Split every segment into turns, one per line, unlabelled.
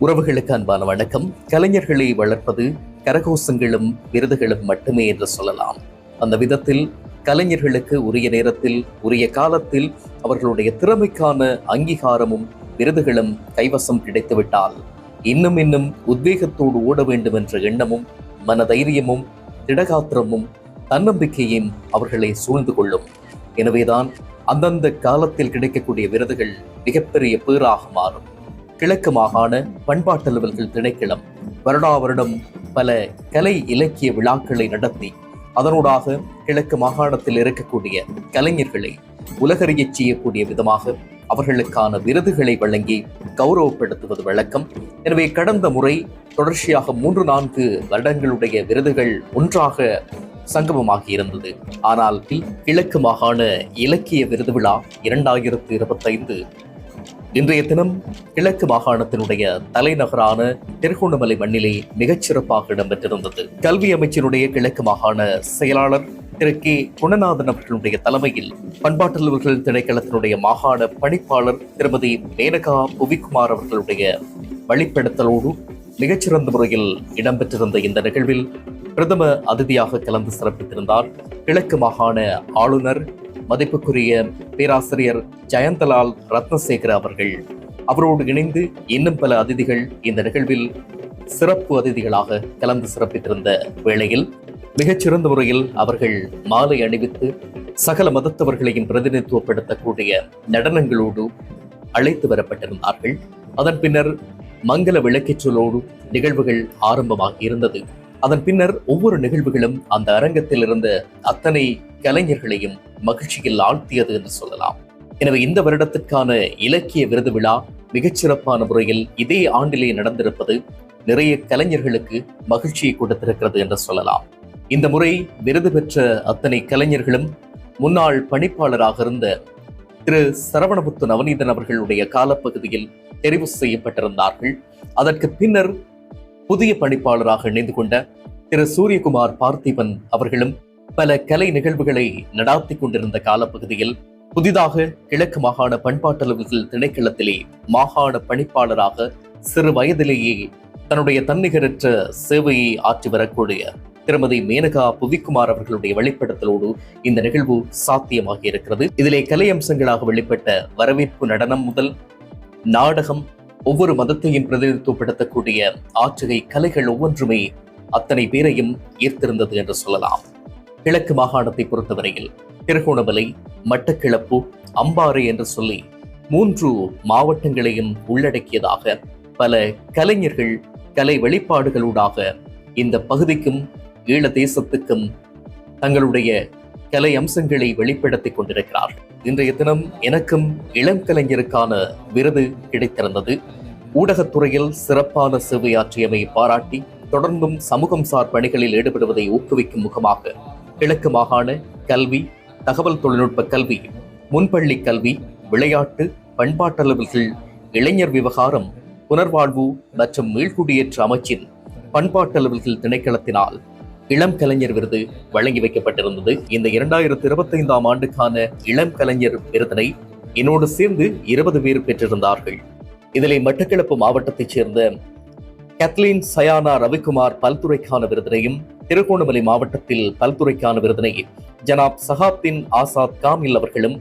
உறவுகளுக்கு அன்பான வணக்கம். கலைஞர்களை வளர்ப்பது கரகோசங்களும் விருதுகளும் மட்டுமே என்று சொல்லலாம். அந்த விதத்தில் கலைஞர்களுக்கு உரிய நேரத்தில் உரிய காலத்தில் அவர்களுடைய திறமைக்கான அங்கீகாரமும் விருதுகளும் கைவசம் கிடைத்துவிட்டால் இன்னும் இன்னும் உத்வேகத்தோடு ஓட வேண்டும் என்ற எண்ணமும் மனதைரியமும் திடகாத்திரமும் தன்னம்பிக்கையும் அவர்களை சூழ்ந்து கொள்ளும். எனவேதான் அந்தந்த காலத்தில் கிடைக்கக்கூடிய விருதுகள் மிகப்பெரிய பேராக மாறும். கிழக்கு மாகாண பண்பாட்டலுவல்கள் திணைக்களம் வருடா வருடம் பல கலை இலக்கிய விழாக்களை நடத்தி அதனூடாக கிழக்கு மாகாணத்தில் இருக்கக்கூடிய கலைஞர்களை உலகறியச் செய்யக்கூடிய விதமாக அவர்களுக்கான விருதுகளை வழங்கி கௌரவப்படுத்துவது வழக்கம். எனவே கடந்த முறை தொடர்ச்சியாக மூன்று நான்கு வருடங்களுடைய விருதுகள் ஒன்றாக சங்கமமாகி இருந்தது. ஆனால் கிழக்கு மாகாண இலக்கிய விருது விழா இரண்டாயிரத்து இருபத்தைந்து இன்றைய தினம் கிழக்கு மாகாணத்தினுடைய தலைநகரான திருகோணமலை மண்ணிலே மிகச்சிறப்பாக இடம்பெற்றிருந்தது. கல்வி அமைச்சருடைய கிழக்கு மாகாண செயலாளர் திரு கே. குணநாதன் அவர்களுடைய தலைமையில் பண்பாட்டலுவர்கள் திணைக்களத்தினுடைய மாகாண பணிப்பாளர் திருமதி மேனகா புவிக்குமார் அவர்களுடைய வழிப்படுத்தலோடு மிகச்சிறந்த முறையில் இடம்பெற்றிருந்த இந்த நிகழ்வில் பிரதம அதிதியாக கலந்து சிறப்பித்திருந்தார். கிழக்கு மாகாண ஆளுநர் மதிப்புக்குரிய பேராசிரியர் ஜெயந்தலால் ரத்னசேகர அவர்கள். அவரோடு இணைந்து இன்னும் பல அதிதிகள் இந்த நிகழ்வில் சிறப்பு அதிதிகளாக கலந்து சிறப்பித்திருந்த வேளையில் மிகச்சிறந்த முறையில் அவர்கள் மாலை அணிவித்து சகல மதத்தவர்களையும் பிரதிநிதித்துவப்படுத்தக்கூடிய நடனங்களோடு அழைத்து வரப்பட்டிருந்தார்கள். அதன் பின்னர் மங்கள விளக்கேற்றலோடு நிகழ்வுகள் ஆரம்பமாகி இருந்தது. அதன் பின்னர் ஒவ்வொரு நிகழ்வுகளும் அந்த அரங்கத்தில் இருந்த அத்தனை கலைஞர்களையும் மகிழ்ச்சியில் ஆழ்த்தியது என்று சொல்லலாம். எனவே இந்த வருடத்திற்கான இலக்கிய விருது விழா மிகச்சிறப்பான முறையில் இதே ஆண்டிலே நடந்திருப்பது நிறைய கலைஞர்களுக்கு மகிழ்ச்சியை கொடுத்திருக்கிறது என்று சொல்லலாம். இந்த முறை விருது பெற்ற அத்தனை கலைஞர்களும் முன்னாள் பணிப்பாளராக இருந்த திரு சரவணமுத்து நவநீதன் அவர்களுடைய காலப்பகுதியில் தெரிவு செய்யப்பட்டிருந்தார்கள். அதற்கு பின்னர் புதிய பணிப்பாளராக இணைந்து கொண்ட திரு சூரியகுமார் பார்த்திபன் அவர்களும் பல கலை நிகழ்வுகளை நடாத்தி கொண்டிருந்த காலப்பகுதியில் புதிதாக கிழக்கு மாகாண பண்பாட்டளவுகள் திணைக்களத்திலே மாகாண பணிப்பாளராக சிறு வயதிலேயே தன்னுடைய தன்னிகரற்ற சேவையை ஆற்றி வரக்கூடிய திருமதி மேனகா புவிக்குமார் அவர்களுடைய வெளிப்படுத்தலோடு இந்த நிகழ்வு சாத்தியமாகி இருக்கிறது. இதிலே கலை அம்சங்களாக வெளிப்பட்ட வரவேற்பு நடனம் முதல் நாடகம் ஒவ்வொரு மதத்தையும் பிரதிநிதித்துவப்படுத்தக்கூடிய ஆற்றுகை கலைகள் ஒவ்வொன்றுமே அத்தனை பேரையும் ஈர்த்திருந்தது என்று சொல்லலாம். கிழக்கு மாகாணத்தை பொறுத்தவரையில் திருகோணமலை மட்டக்கிளப்பு அம்பாறை என்று சொல்லி மூன்று மாவட்டங்களையும் உள்ளடக்கியதாக பல கலைஞர்கள் கலை வெளிப்பாடுகளூடாக இந்த பகுதிக்கும் ஈழ தேசத்துக்கும் தங்களுடைய கலை அம்சங்களை வெளிப்படுத்திக் கொண்டிருக்கிறார் இன்றைய தினம் எனக்கும் இளம் கலைஞருக்கான விருது கிடைத்திருந்தது. ஊடகத்துறையில் சிறப்பான சேவையாற்றியமை பாராட்டி தொடர்ந்தும் சமூகம் சார் பணிகளில் ஈடுபடுவதை ஊக்குவிக்கும் முகமாக கிழக்கு மாகாண கல்வி தகவல் தொழில்நுட்ப கல்வி முன்பள்ளி கல்வி விளையாட்டு பண்பாட்டளவுகள் இளைஞர் விவகாரம் புனர்வாழ்வு மற்றும் மீள்குடியேற்ற அமைச்சின் பண்பாட்டளவுகள் திணைக்களத்தினால் இளம் கலைஞர் விருது வழங்கி வைக்கப்பட்டிருந்தது. இந்த இரண்டாயிரத்தி இருபத்தைந்தாம் ஆண்டுக்கான இளம் கலைஞர் விருதினை என்னோடு சேர்ந்து இருபது பேர் பெற்றிருந்தார்கள். இதிலே மட்டக்களப்பு மாவட்டத்தைச் சேர்ந்த கத்லீன் சயானா ரவிக்குமார் பல்துறைக்கான விருதினையும் திருகோணமலை மாவட்டத்தில் பல்துறைக்கான விருதினை ஜனாப் சஹாப்தின் ஆசாத் காமில் அவர்களும்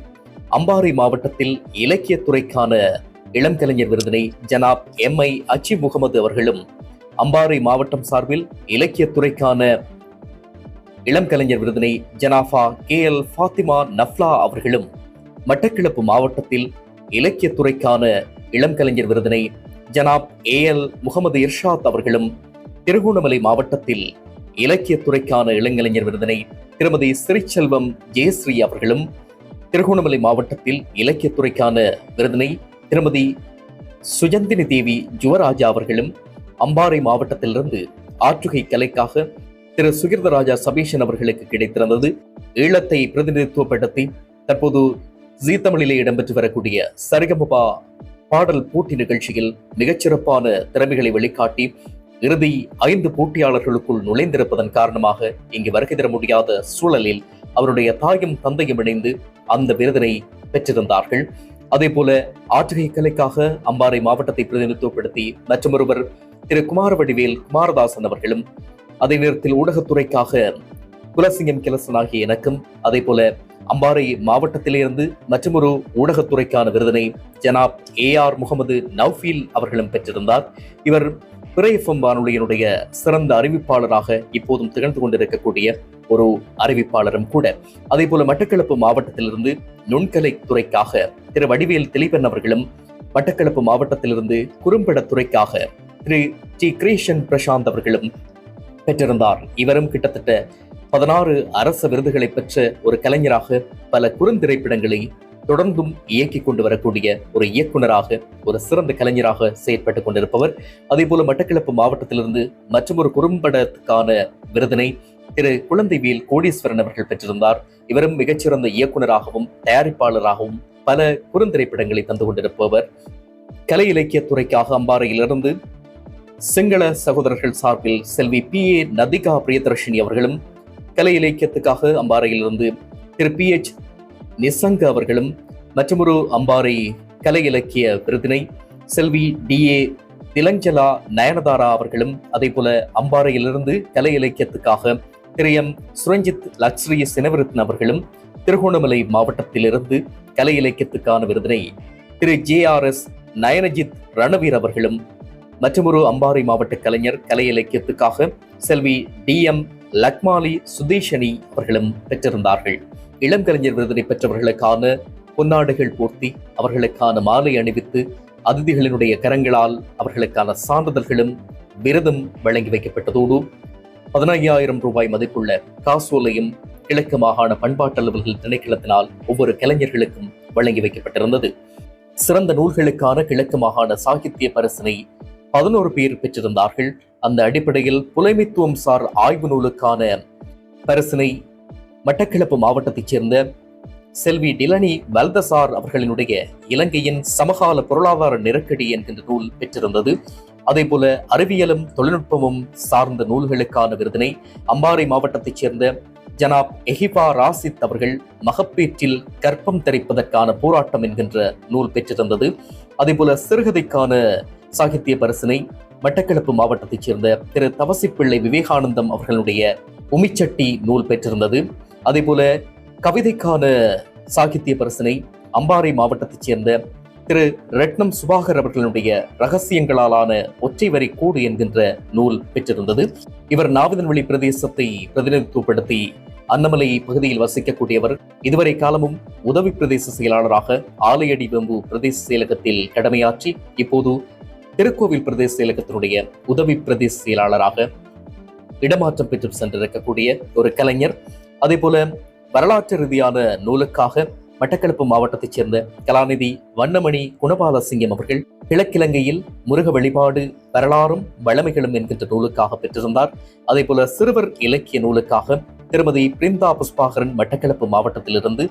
அம்பாறை மாவட்டத்தில் இலக்கியத்துறைக்கான இளம் கலைஞர் விருதினை ஜனாப் எம் ஐ அச்சி முகமது அவர்களும் அம்பாறை மாவட்டம் சார்பில் இலக்கியத்துறைக்கான இளம் கலைஞர் விருதினை ஜனாஃபா கே எல் ஃபாத்திமா நஃப்லா அவர்களும் மட்டக்கிழப்பு மாவட்டத்தில் இலக்கியத்துறைக்கான இளம் கலைஞர் விருதினை ஜனாப் ஏ எல் முகமது இர்ஷாத் அவர்களும் திருகோணமலை மாவட்டத்தில் இலக்கியத்துறைக்கான இளங்கலைஞர் விருதினை திருமதி சிறிச்செல்வம் ஜெயஸ்ரீ அவர்களும் திருகோணமலை மாவட்டத்தில் இலக்கியத்துறைக்கான விருதினை திருமதி சுஜந்தினி தேவி ஜுவராஜா அவர்களும் அம்பாறை மாவட்டத்திலிருந்து ஆற்றுகை கலைக்காக திரு சுகிர்தராஜா சபீஷன் அவர்களுக்கு கிடைத்திருந்தது. ஈழத்தை பிரதிநிதித்துவப்படுத்தி தற்போது ஜி தமிழிலே இடம்பெற்று வரக்கூடிய சரிகமபா பாடல் போட்டி நிகழ்ச்சியில் மிகச்சிறப்பான திறமைகளை வெளிக்காட்டி இறுதி ஐந்து போட்டியாளர்களுக்குள் நுழைந்திருப்பதன் காரணமாக இங்கு வருகை தர முடியாத சூழலில் அவருடைய தாயும் தந்தையும் இணைந்து அந்த விருதினை பெற்றிருந்தார்கள். அதே போல ஆற்றுகை கலைக்காக அம்பாறை மாவட்டத்தை பிரதிநிதித்துவப்படுத்தி மற்றொருவர் திரு குமாரவடிவேல் குமாரதாசன் அவர்களும் அதே நேரத்தில் ஊடகத்துறைக்காக குலசிங்கம் கிலசன் ஆகிய எனக்கும் அதே போல அம்பாறை மாவட்டத்திலிருந்து மற்றொரு ஊடகத்துறைக்கான விருதினை ஜனாப் ஏ ஆர் முகமது நவ்ஃபீல் அவர்களும் பெற்றிருந்தார். இவர் பிறைஎஃப்எம் வானொலியினுடைய சிறந்த அறிவிப்பாளராக இப்போதும் திகழ்ந்து கொண்டிருக்கக்கூடிய ஒரு அறிவிப்பாளரும் கூட. அதே போல மட்டக்களப்பு மாவட்டத்திலிருந்து நுண்கலை துறைக்காக திரு வடிவேல் திலீபன் அவர்களும் மட்டக்களப்பு மாவட்டத்திலிருந்து குறும்பட துறைக்காக திரு டி கிரீஷன் பிரசாந்த் அவர்களும் பெற்றிருந்தார். இவரும் கிட்டத்தட்ட பதினாறு அரச விருதுகளை பெற்ற ஒரு கலைஞராக பல குறுந்திரைப்படங்களை தொடர்ந்தும் இயக்கிக் கொண்டு வரக்கூடிய ஒரு இயக்குனராக ஒரு சிறந்த கலைஞராக செயற்பட்டுக் கொண்டிருப்பவர். அதே போல மட்டக்களப்பு மாவட்டத்திலிருந்து மற்றொரு குறும்படத்துக்கான விருதினை திரு குழந்தைவேல் கோடீஸ்வரன் அவர்கள் பெற்றிருந்தார். இவரும் மிகச்சிறந்த இயக்குனராகவும் தயாரிப்பாளராகவும் பல குறுந்திரைப்படங்களை தந்து கொண்டிருப்பவர். கலை இலக்கிய துறைக்காக அம்பாறையிலிருந்து சிங்கள சகோதரர்கள் சார்பில் செல்வி பி. ஏ. நதிகா பிரியதர்ஷினி அவர்களும் கலை இலக்கியத்துக்காக அம்பாறையிலிருந்து திரு. பி. எச். நிசங்க அவர்களும் மற்றொரு அம்பாறை கலை இலக்கிய விருதினை செல்வி டி. ஏ. திலஞ்சலா நயனதாரா அவர்களும் அதே போல அம்பாறையிலிருந்து கலை இலக்கியத்துக்காக திரு. எம். சுரஞ்சித் லக்ஸ்ரிய சினவிரத்ன அவர்களும் திருகோணமலை மாவட்டத்திலிருந்து கலை இலக்கியத்துக்கான விருதினை திரு. J. R. S. Nayanajith Ranaweera அவர்களும் மற்றொரு அம்பாறை மாவட்ட கலைஞர் கலை இலக்கியத்துக்காக செல்வி டி எம் லக்மாலி சுதேஷனி அவர்களும் பெற்றிருந்தார்கள். இளம் கலைஞர் விருதினை பெற்றவர்களுக்கான பொன்னாடைகள் போர்த்தி அவர்களுக்கான மாலை அணிவித்து அதிதிகளினுடைய கரங்களால் அவர்களுக்கான சான்றிதழ்களும் விருதும் வழங்கி வைக்கப்பட்டதோடு பதினையாயிரம் ரூபாய் மதிப்புள்ள காசோலையும் கிழக்கு மாகாண பண்பாட்டு அலுவல்கள் திணைக்களத்தினால் ஒவ்வொரு கலைஞர்களுக்கும் வழங்கி வைக்கப்பட்டிருந்தது. சிறந்த நூல்களுக்கான கிழக்கு மாகாண சாகித்ய பரிசினை பதினோரு பேர் பெற்றிருந்தார்கள். அந்த அடிப்படையில் புலைமைத்துவம் சார் ஆய்வு நூலுக்கான பரிசினை மட்டக்களப்பு மாவட்டத்தைச் சேர்ந்த செல்வி டிலனி வல்தசார் அவர்களினுடைய இலங்கையின் சமகால பொருளாதார நெருக்கடி என்கின்ற நூல் பெற்றிருந்தது. அதே போல அறிவியலும் தொழில்நுட்பமும் சார்ந்த நூல்களுக்கான விருதினை அம்பாறை மாவட்டத்தைச் சேர்ந்த ஜனாப் எஹிபா ராசித் அவர்கள் மகப்பேற்றில் கற்பம் தரிப்பதற்கான போராட்டம் என்கின்ற நூல் பெற்றிருந்தது. அதே போல சிறுகதைக்கான சாகித்ய பரிசினை மட்டக்களப்பு மாவட்டத்தைச் சேர்ந்த திரு தவசிப்பிள்ளை விவேகானந்தம் அவர்களுடைய உமிச்சட்டி நூல் பெற்றிருந்தது. அதேபோல கவிதைக்கான சாகித்ய பரிசினை அம்பாறை மாவட்டத்தைச் சேர்ந்த திரு ரட்னம் சுபாகர் அவர்களுடைய ரகசியங்களாலான ஒற்றை வரி கூடு என்கின்ற நூல் பெற்றிருந்தது. இவர் நாவிதன்வெளி பிரதேசத்தை பிரதிநிதித்துவப்படுத்தி அன்னமலை பகுதியில் வசிக்கக்கூடியவர். இதுவரை காலமும் உதவி பிரதேச செயலாளராக ஆலையடி வெம்பு பிரதேச செயலகத்தில் கடமையாற்றி இப்போது திருக்கோவில் பிரதேச செயலகத்தினுடைய உதவி பிரதேச செயலாளராக இடமாற்றம் பெற்று சென்றிருக்கக்கூடிய ஒரு கலைஞர். அதே போல வரலாற்று ரீதியான நூலுக்காக மட்டக்களப்பு மாவட்டத்தைச் சேர்ந்த கலாநிதி வண்ணமணி குணபாலசிங்கம் அவர்கள் கிழக்கிழங்கையில் முருக வழிபாடு வரலாறும் வளமைகளும் என்கின்ற நூலுக்காக பெற்றிருந்தார். அதே போல சிறுவர் இலக்கிய நூலுக்காக திருமதி பிரிந்தா புஷ்பாகரன் மட்டக்களப்பு மாவட்டத்திலிருந்து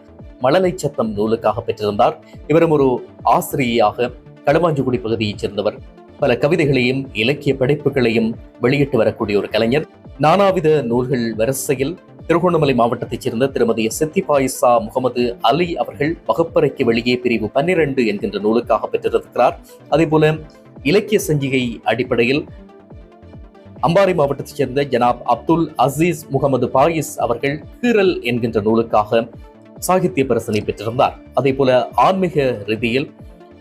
மழலை சத்தம் நூலுக்காக பெற்றிருந்தார். இவரும் ஒரு ஆசிரியையாக களுவாஞ்சுகுடி பகுதியைச் சேர்ந்தவர். பல கவிதைகளையும் இலக்கிய படைப்புகளையும் வெளியிட்டு வரக்கூடிய ஒரு கலைஞர். நானாவித நூல்கள் வரிசையில் திருகோணமலை மாவட்டத்தைச் சேர்ந்த திருமதி சித்திபாயிசா முகமது அலி அவர்கள் வகுப்பறைக்கு வெளியே பிரிவு பன்னிரண்டு என்கின்ற நூலுக்காக பெற்றிருக்கிறார். அதே போல இலக்கிய சஞ்சிகை அடிப்படையில் அம்பாறை மாவட்டத்தைச் சேர்ந்த ஜனாப் அப்துல் அசீஸ் முகமது பாயிஸ் அவர்கள் கீரல் என்கின்ற நூலுக்காக சாகித்ய பரிசனை பெற்றிருந்தார். அதே போல ஆன்மீக ரீதியில்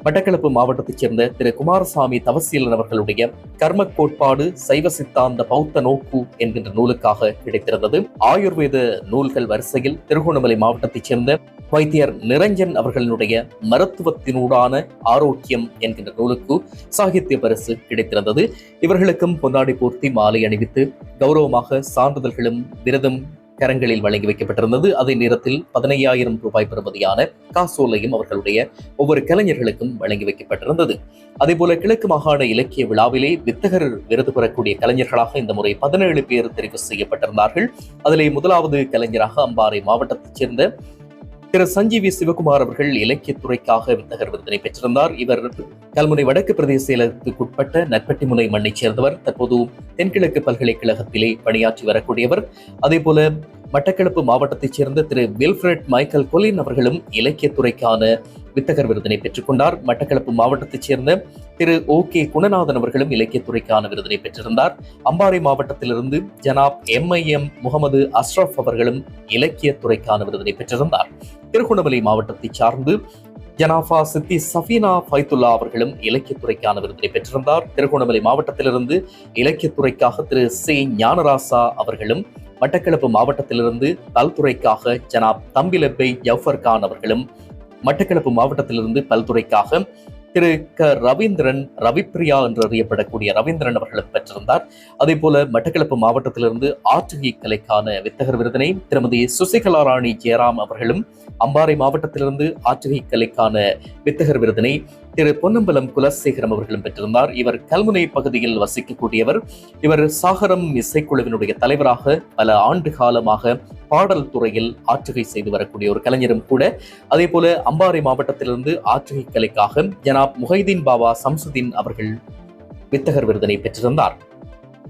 மட்டக்களப்பு மாவட்டத்தைச் சேர்ந்த திரு. குமாரசாமி தவசீலன் அவர்களுடைய கர்ம கோட்பாடு சைவ சித்தாந்த பௌத்த நோக்கு என்கின்ற நூலுக்காக கிடைத்திருந்தது. ஆயுர்வேத நூல்கள் வரிசையில் திருகோணமலை மாவட்டத்தைச் சேர்ந்த வைத்தியர் நிரஞ்சன் அவர்களுடைய மருத்துவத்தினூடான ஆரோக்கியம் என்கின்ற நூலுக்கு சாகித்ய பரிசு கிடைத்திருந்தது. இவர்களுக்கும் பொன்னாடி பூர்த்தி மாலை அணிவித்து கௌரவமாக சான்றிதழ்களும் விருதும் கரங்களில் வழங்கி வைக்கப்பட்டிருந்தது. அதே நேரத்தில் பதினையாயிரம் ரூபாய் பெறுமதியான காசோலையும் அவர்களுடைய ஒவ்வொரு கலைஞர்களுக்கும் வழங்கி வைக்கப்பட்டிருந்தது. அதே போல கிழக்கு மாகாண இலக்கிய விழாவிலே வித்தகர் விருது பெறக்கூடிய கலைஞர்களாக இந்த முறை பதினேழு பேர் தெரிவு செய்யப்பட்டிருந்தார்கள். அதிலே முதலாவது கலைஞராக அம்பாறை மாவட்டத்தைச் சேர்ந்த திரு சஞ்சீவி சிவகுமார் அவர்கள் இலக்கியத்துறைக்காக வித்தகர் விருதினை பெற்றிருந்தார். இவர் கல்முனை வடக்கு பிரதேச செயலகத்துக்குட்பட்ட நற்பட்டிமுனை மண்ணைச் சேர்ந்தவர். தற்போது தென்கிழக்கு பல்கலைக்கழகத்திலே பணியாற்றி வரக்கூடியவர். அதே போல மட்டக்களப்பு மாவட்டத்தைச் சேர்ந்த திரு வில்ஃபிரட் மைக்கேல் கொலின் அவர்களும் இலக்கியத்துறைக்கான வித்தகர் விருதினை பெற்றுக்கொண்டார். மட்டக்களப்பு மாவட்டத்தைச் சேர்ந்த திரு ஓ கே குணநாதன் அவர்களும் இலக்கியத்துறைக்கான விருதினை பெற்றிருந்தார். அம்பாறை மாவட்டத்திலிருந்து ஜனாப் எம்ஐஎம் எம் முகமது அஸ்ரப் அவர்களும் இலக்கியத்துறைக்கான விருதினை பெற்றிருந்தார். திருகோணமலை மாவட்டத்தை சார்ந்து ஜனாஃபா சித்தி சஃபீனா ஃபைத்துல்லா அவர்களும் இலக்கியத்துறைக்கான விருதினை பெற்றிருந்தார். திருகோணமலை மாவட்டத்திலிருந்து இலக்கியத்துறைக்காக திரு சி. ஞானராசா அவர்களும் மட்டக்களப்பு மாவட்டத்திலிருந்து பல்துறைக்காக ஜனாப் தம்பிலப்பை ஜஃபர் கான் அவர்களும் மட்டக்களப்பு மாவட்டத்திலிருந்து பல்துறைக்காக திரு க ரவீந்திரன் ரவிப்பிரியா என்று அறியப்படக்கூடிய ரவீந்திரன் அவர்களும் பெற்றிருந்தார். அதே போல மட்டக்களப்பு மாவட்டத்திலிருந்து ஆற்றுகை கலைக்கான வித்தகர் விருதினை திருமதி சுசிகலா ராணி ஜெயராம் அவர்களும் அம்பாறை மாவட்டத்திலிருந்து ஆற்றுகை கலைக்கான வித்தகர் விருதினை திரு பொன்னம்பலம் குலசேகரம் அவர்களும் பெற்றிருந்தார். இவர் கல்முனை பகுதியில் வசிக்கக்கூடியவர். இவர் சாகரம் இசைக்குழுவினுடைய தலைவராக பல ஆண்டு காலமாக பாடல் துறையில் ஆற்றுகை செய்து வரக்கூடிய ஒரு கலைஞரும் கூட. அதே போல அம்பாறை மாவட்டத்திலிருந்து ஆற்றுகை கலைக்காக ஜனாப் முஹைதீன் பாபா சம்சுதீன் அவர்கள் வித்தகர் விருதினை பெற்றிருந்தார்.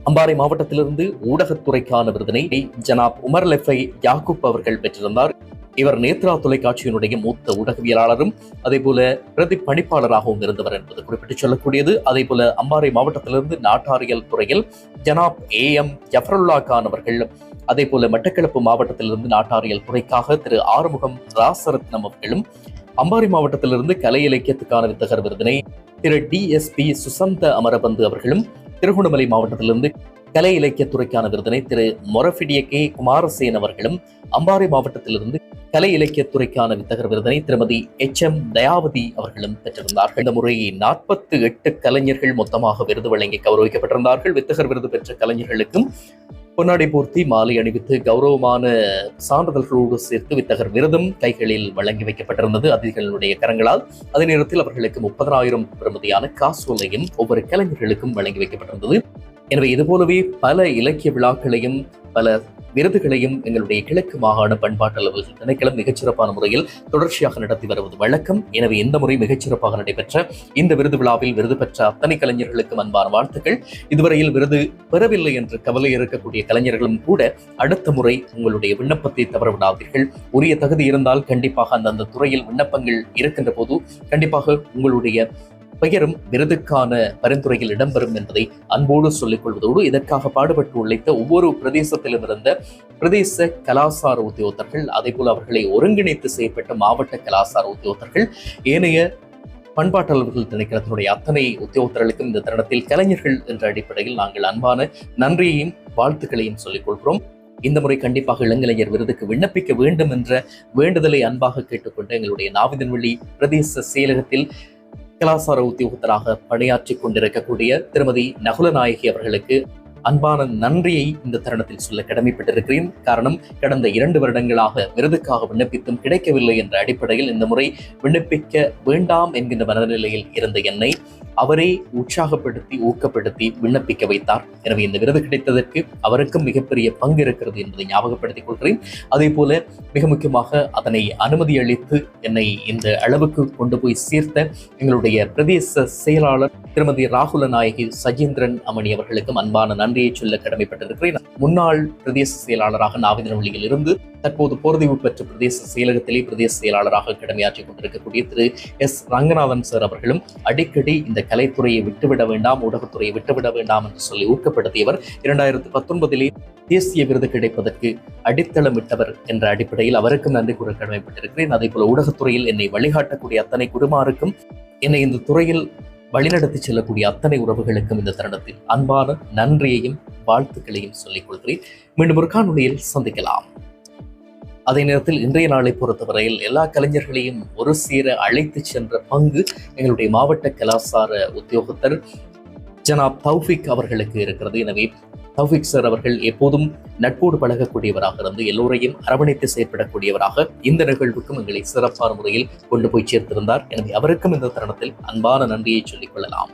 அம்பாறை மாவட்டத்திலிருந்து ஊடகத்துறைக்கான விருதினை ஜனாப் உமர் லெஃபை யாக்கூப் அவர்கள் பெற்றிருந்தார். இவர் நேத்ரா தொலைக்காட்சியினுடைய மூத்த ஊடகவியலாளரும் அதே போல பிரதி பணிப்பாளராகவும் இருந்தவர் என்பது குறிப்பிட்டு சொல்லக்கூடியது. அதே போல அம்பாறை மாவட்டத்திலிருந்து நாட்டாரியல் துறையில் ஜனாப் ஏ எம் ஜஃபருல்லா கான் அவர்கள் அதே போல மட்டக்களப்பு மாவட்டத்திலிருந்து நாட்டாரியல் துறைக்காக திரு ஆறுமுகம் ராசரத்னம் அவர்களும் அம்பாறை மாவட்டத்திலிருந்து கலை இலக்கியத்துக்கான வித்தகர் விருதினை திரு D S P Susantha Amarabandu அவர்களும் திருகோணமலை மாவட்டத்திலிருந்து கலை இலக்கியத்துறைக்கான விருதினை திரு மொரஃபிடிய கே குமாரசேன் அவர்களும் அம்பாறை மாவட்டத்திலிருந்து கலை இலக்கியத்துறைக்கான வித்தகர் விருதனை திருமதி எச். எம். தயாவதி அவர்களும் பெற்றிருந்தார்கள். இந்த முறை நாற்பத்தி எட்டு கலைஞர்கள் மொத்தமாக விருது வழங்கி கௌரவிக்கப்பட்டிருந்தார்கள். வித்தகர் விருது பெற்ற கலைஞர்களுக்கும் பொன்னாடை பூர்த்தி மாலை அணிவித்து கௌரவமான சான்றிதழ்களோடு சேர்த்து வித்தகர் விருதும் கைகளில் வழங்கி வைக்கப்பட்டிருந்தது. அதிகளுடைய கரங்களால் அதே நேரத்தில் அவர்களுக்கு முப்பதனாயிரம் பிரமதியான காசோலையும் ஒவ்வொரு கலைஞர்களுக்கும் வழங்கி வைக்கப்பட்டிருந்தது. எனவே இதுபோலவே பல இலக்கிய விழாக்களையும் பல விருதுகளையும் எங்களுடைய கிழக்கு மாகாண பண்பாட்டு அலுவலர்கள் திணைக்களம் மிகச்சிறப்பான முறையில் தொடர்ச்சியாக நடத்தி வருவது வழக்கம். எனவே இந்த முறை மிகச்சிறப்பாக நடைபெற்ற இந்த விருது விழாவில் விருது பெற்ற அத்தனை கலைஞர்களுக்கும் அன்பான வாழ்த்துக்கள். இதுவரையில் விருது பெறவில்லை என்று கவலை இருக்கக்கூடிய கலைஞர்களும் கூட அடுத்த முறை உங்களுடைய விண்ணப்பத்தை தவறவிடாதீர்கள். உரிய தகுதி இருந்தால் கண்டிப்பாக அந்தந்த துறையில் விண்ணப்பங்கள் இருக்கின்ற போது கண்டிப்பாக உங்களுடைய பெயரும் விருதுக்கான பரிந்துரையில் இடம்பெறும் என்பதை அன்போடு சொல்லிக் கொள்வதோடு இதற்காக பாடுபட்டு உழைத்த ஒவ்வொரு பிரதேசத்திலும் இருந்த பிரதேச கலாசார உத்தியோகத்தர்கள் அதே போல அவர்களை ஒருங்கிணைத்து செய்யப்பட்ட மாவட்ட கலாசார உத்தியோகத்தர்கள் ஏனைய பண்பாட்டாளர்கள் திணைக்களத்தினுடைய அத்தனை உத்தியோகத்தர்களுக்கும் இந்த தருணத்தில் கலைஞர்கள் என்ற அடிப்படையில் நாங்கள் அன்பான நன்றியையும் வாழ்த்துக்களையும் சொல்லிக் கொள்கிறோம் இந்த முறை கண்டிப்பாக இளங்கலைஞர் விருதுக்கு விண்ணப்பிக்க வேண்டும் என்ற வேண்டுதலை அன்பாக கேட்டுக்கொண்டு எங்களுடைய நாவிதன்வெளி பிரதேச செயலகத்தில் கலாசார உத்தியோகத்தராக பணியாற்றி கொண்டிருக்கக்கூடிய திருமதி நகுலநாயகி அவர்களுக்கு அன்பான நன்றியை இந்த தருணத்தில் சொல்ல கடமைப்பட்டிருக்கிறேன். காரணம் கடந்த இரண்டு வருடங்களாக விருதுக்காக விண்ணப்பித்தும் கிடைக்கவில்லை என்ற அடிப்படையில் இந்த முறை விண்ணப்பிக்க வேண்டாம் என்கின்ற மனநிலையில் இருந்த என்னை அவரே உற்சாகப்படுத்தி ஊக்கப்படுத்தி விண்ணப்பிக்க வைத்தார். எனவே இந்த விருது கிடைத்ததற்கு அவருக்கும் மிகப்பெரிய பங்கு இருக்கிறது என்பதை ஞாபகப்படுத்திக் கொள்கிறேன். அதே போல மிக முக்கியமாக அதனை அனுமதி அளித்து என்னை இந்த அளவுக்கு கொண்டு போய் சேர்த்த எங்களுடைய பிரதேச செயலாளர் திருமதி ராகுல நாயகி சஜீந்திரன் அமணி அவர்களுக்கும் அன்பான நன்றியை சொல்ல கடமைப்பட்டிருக்கிறேன். முன்னாள் பிரதேச செயலாளராக நாவிதனவழியில் இருந்து தற்போது போர்தீவு பெற்ற பிரதேச செயலகத்திலே பிரதேச செயலாளராக கடமையாற்றிக் கொண்டிருக்கக்கூடிய திரு. எஸ். ரங்கநாதன் சார் அவர்களும் அடிக்கடி இந்த கலைத்துறையை விட்டுவிட வேண்டாம் ஊடகத்துறையை விட்டுவிட வேண்டாம் என்று சொல்லி ஊக்கப்படுத்தியவர். இரண்டாயிரத்தி பத்தொன்பதிலே தேசிய விருது கிடைப்பதற்கு அடித்தளமிட்டவர் என்ற அடிப்படையில் அவருக்கும் நன்றி கூற கடமைப்பட்டிருக்கிறேன். அதே போல ஊடகத்துறையில் என்னை வழிகாட்டக்கூடிய அத்தனை குடுமாருக்கும் என்னை இந்த துறையில் வழிநடத்தி செல்லக்கூடிய அத்தனை உறவுகளுக்கும் இந்த தருணத்தில் அன்பான நன்றியையும் வாழ்த்துக்களையும் சொல்லிக் கொள்கிறேன். மீண்டும் ஒரு காணொலியில் சந்திக்கலாம். அதே நேரத்தில் இன்றைய நாளை பொறுத்தவரையில் எல்லா கலைஞர்களையும் ஒரு சீர அழைத்து சென்ற பங்கு எங்களுடைய மாவட்ட கலாசார உத்தியோகத்தர் ஜனாப் தௌஃபிக் அவர்களுக்கு இருக்கிறது. எனவே தௌஃபிக் சார் அவர்கள் எப்போதும் நட்போடு பழகக்கூடியவராக இருந்து எல்லோரையும் அரவணைத்து செயற்படக்கூடியவராக இந்த நிகழ்வுக்கும் எங்களை சிறப்பான முறையில் கொண்டு போய் சேர்த்திருந்தார். எனவே அவருக்கும் இந்த தருணத்தில் அன்பான நன்றியை சொல்லிக் கொள்ளலாம்.